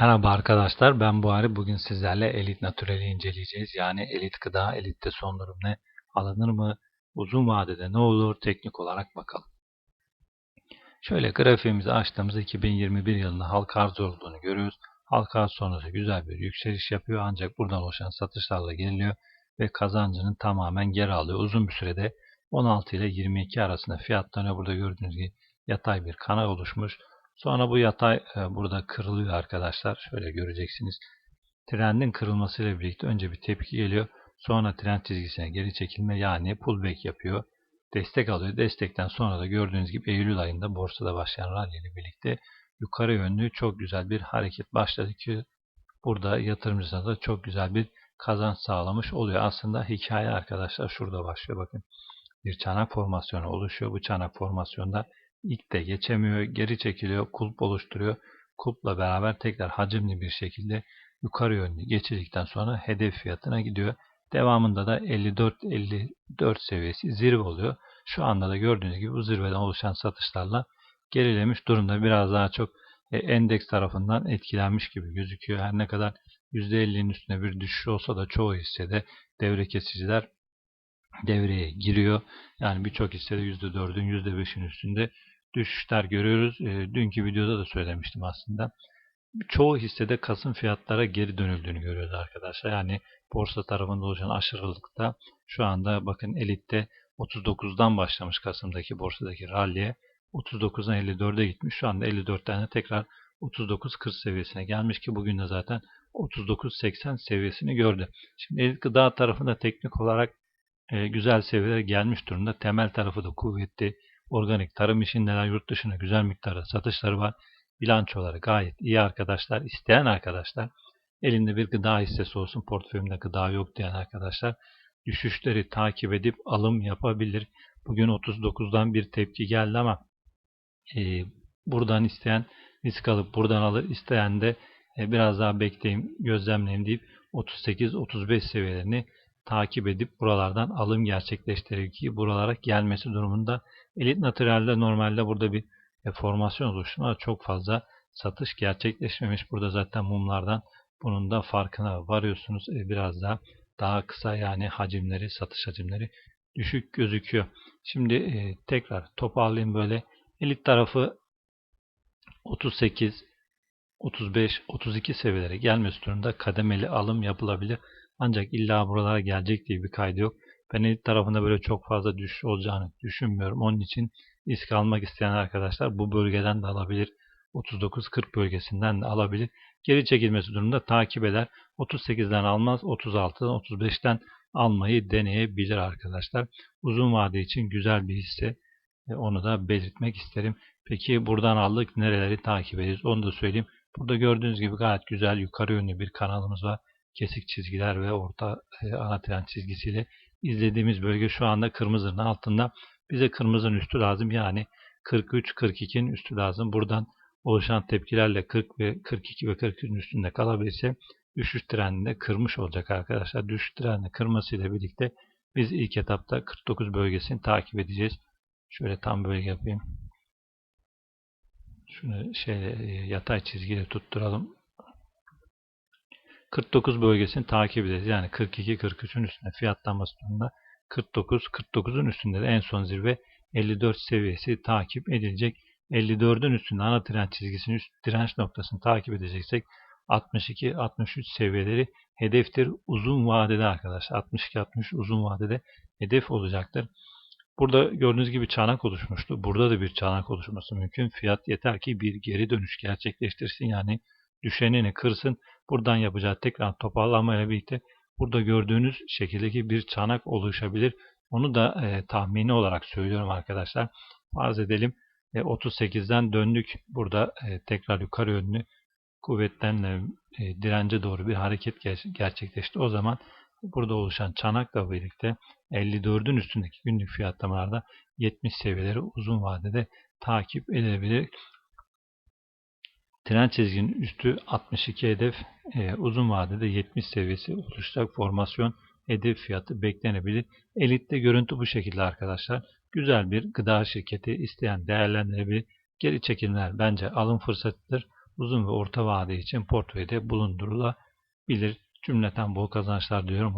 Merhaba arkadaşlar, ben Buhari. Bugün sizlerle Elit Natural'i inceleyeceğiz. Yani elit gıda, elitte son durum ne? Alınır mı? Uzun vadede ne olur? Teknik olarak bakalım. Şöyle grafiğimizi açtığımızda 2021 yılında halka arz olduğunu görüyoruz. Halka arz sonrası güzel bir yükseliş yapıyor ancak buradan oluşan satışlarla geriliyor ve kazancını tamamen geri alıyor. Uzun bir sürede 16 ile 22 arasında fiyatlarına burada gördüğünüz gibi yatay bir kanal oluşmuş. Sonra bu yatay e, burada kırılıyor arkadaşlar. Şöyle göreceksiniz. Trendin kırılmasıyla birlikte önce bir tepki geliyor. Sonra trend çizgisine geri çekilme yani pullback yapıyor. Destek alıyor. Destekten sonra da gördüğünüz gibi Eylül ayında borsada başlayan rally ile birlikte yukarı yönlü çok güzel bir hareket başladı ki burada yatırımcısına da çok güzel bir kazanç sağlamış oluyor. Aslında hikaye arkadaşlar şurada başlıyor. Bakın bir çanak formasyonu oluşuyor. Bu çanak formasyonda ilk de geçemiyor, geri çekiliyor, kulp oluşturuyor. Kulpla beraber tekrar hacimli bir şekilde yukarı yönlü geçirdikten sonra hedef fiyatına gidiyor. Devamında da 54-54 seviyesi zirve oluyor. Şu anda da gördüğünüz gibi bu zirveden oluşan satışlarla gerilemiş durumda. Biraz daha çok e, endeks tarafından etkilenmiş gibi gözüküyor. Her ne kadar %50'nin üstüne bir düşüş olsa da çoğu hissede devre kesiciler devreye giriyor. Yani birçok hissede %4'ün %5'in üstünde düşüşler görüyoruz. E, dünkü videoda da söylemiştim aslında. Çoğu hissede Kasım fiyatlara geri dönüldüğünü görüyoruz arkadaşlar. Yani borsa tarafında oluşan aşırılıkta şu anda bakın elitte 39'dan başlamış Kasım'daki borsadaki ralliye 39'dan 54'e gitmiş. Şu anda 54'ten de tekrar 39-40 seviyesine gelmiş ki bugün de zaten 39-80 seviyesini gördü. Şimdi elit gıda tarafında teknik olarak e, güzel seviyelere gelmiş durumda. Temel tarafı da kuvvetli. Organik tarım işindeler yurt dışına güzel miktarda satışları var. Bilançoları gayet iyi arkadaşlar. İsteyen arkadaşlar elinde bir gıda hissesi olsun portföyümde gıda yok diyen arkadaşlar düşüşleri takip edip alım yapabilir. Bugün 39'dan bir tepki geldi ama e, buradan isteyen risk alıp buradan alır. isteyen de e, biraz daha bekleyeyim, gözlemleyeyim deyip 38-35 seviyelerini takip edip buralardan alım gerçekleştirir ki buralara gelmesi durumunda elit naturalde normalde burada bir e, formasyon oluştuğunda çok fazla satış gerçekleşmemiş. Burada zaten mumlardan bunun da farkına varıyorsunuz. E, biraz daha daha kısa yani hacimleri, satış hacimleri düşük gözüküyor. Şimdi e, tekrar toparlayayım böyle. Elit tarafı 38, 35, 32 seviyelere gelmesi durumunda kademeli alım yapılabilir. Ancak illa buralara gelecek diye bir kaydı yok. Ben elit tarafında böyle çok fazla düşüş olacağını düşünmüyorum. Onun için risk almak isteyen arkadaşlar bu bölgeden de alabilir. 39-40 bölgesinden de alabilir. Geri çekilmesi durumunda takip eder. 38'den almaz, 36'dan 35'ten almayı deneyebilir arkadaşlar. Uzun vade için güzel bir hisse. E, onu da belirtmek isterim. Peki buradan aldık nereleri takip ederiz onu da söyleyeyim. Burada gördüğünüz gibi gayet güzel yukarı yönlü bir kanalımız var. Kesik çizgiler ve orta e, ana tren çizgisiyle izlediğimiz bölge şu anda kırmızının altında. Bize kırmızının üstü lazım. Yani 43-42'nin üstü lazım. Buradan oluşan tepkilerle 40 ve 42 ve 43'ün üstünde kalabilirse düşüş trendinde kırmış olacak arkadaşlar. Düşüş trendinde kırmasıyla birlikte biz ilk etapta 49 bölgesini takip edeceğiz. Şöyle tam bölge yapayım. Şunu şey yatay çizgiyle tutturalım. 49 bölgesini takip edeceğiz. Yani 42-43'ün üstünde fiyatlanması durumunda 49, 49'un üstünde de en son zirve 54 seviyesi takip edilecek. 54'ün üstünde ana trend çizgisinin üst direnç noktasını takip edeceksek 62-63 seviyeleri hedeftir uzun vadede arkadaşlar. 62-63 uzun vadede hedef olacaktır. Burada gördüğünüz gibi çanak oluşmuştu. Burada da bir çanak oluşması mümkün. Fiyat yeter ki bir geri dönüş gerçekleştirsin. Yani düşenini kırsın. Buradan yapacağı tekrar toparlanmayla birlikte burada gördüğünüz şekildeki bir çanak oluşabilir. Onu da e, tahmini olarak söylüyorum arkadaşlar. Farz edelim e, 38'den döndük. Burada e, tekrar yukarı yönlü kuvvetlenle e, dirence doğru bir hareket gerçekleşti. O zaman burada oluşan çanakla birlikte 54'ün üstündeki günlük fiyatlamalarda 70 seviyeleri uzun vadede takip edebilir. Trend çizginin üstü 62 hedef, e, uzun vadede 70 seviyesi oluşacak formasyon hedef fiyatı beklenebilir. Elitte görüntü bu şekilde arkadaşlar. Güzel bir gıda şirketi isteyen değerlendirebilir. Geri çekimler bence alım fırsatıdır. uzun ve orta vade için portföyde bulundurulabilir. Cümleten bol kazançlar diliyorum.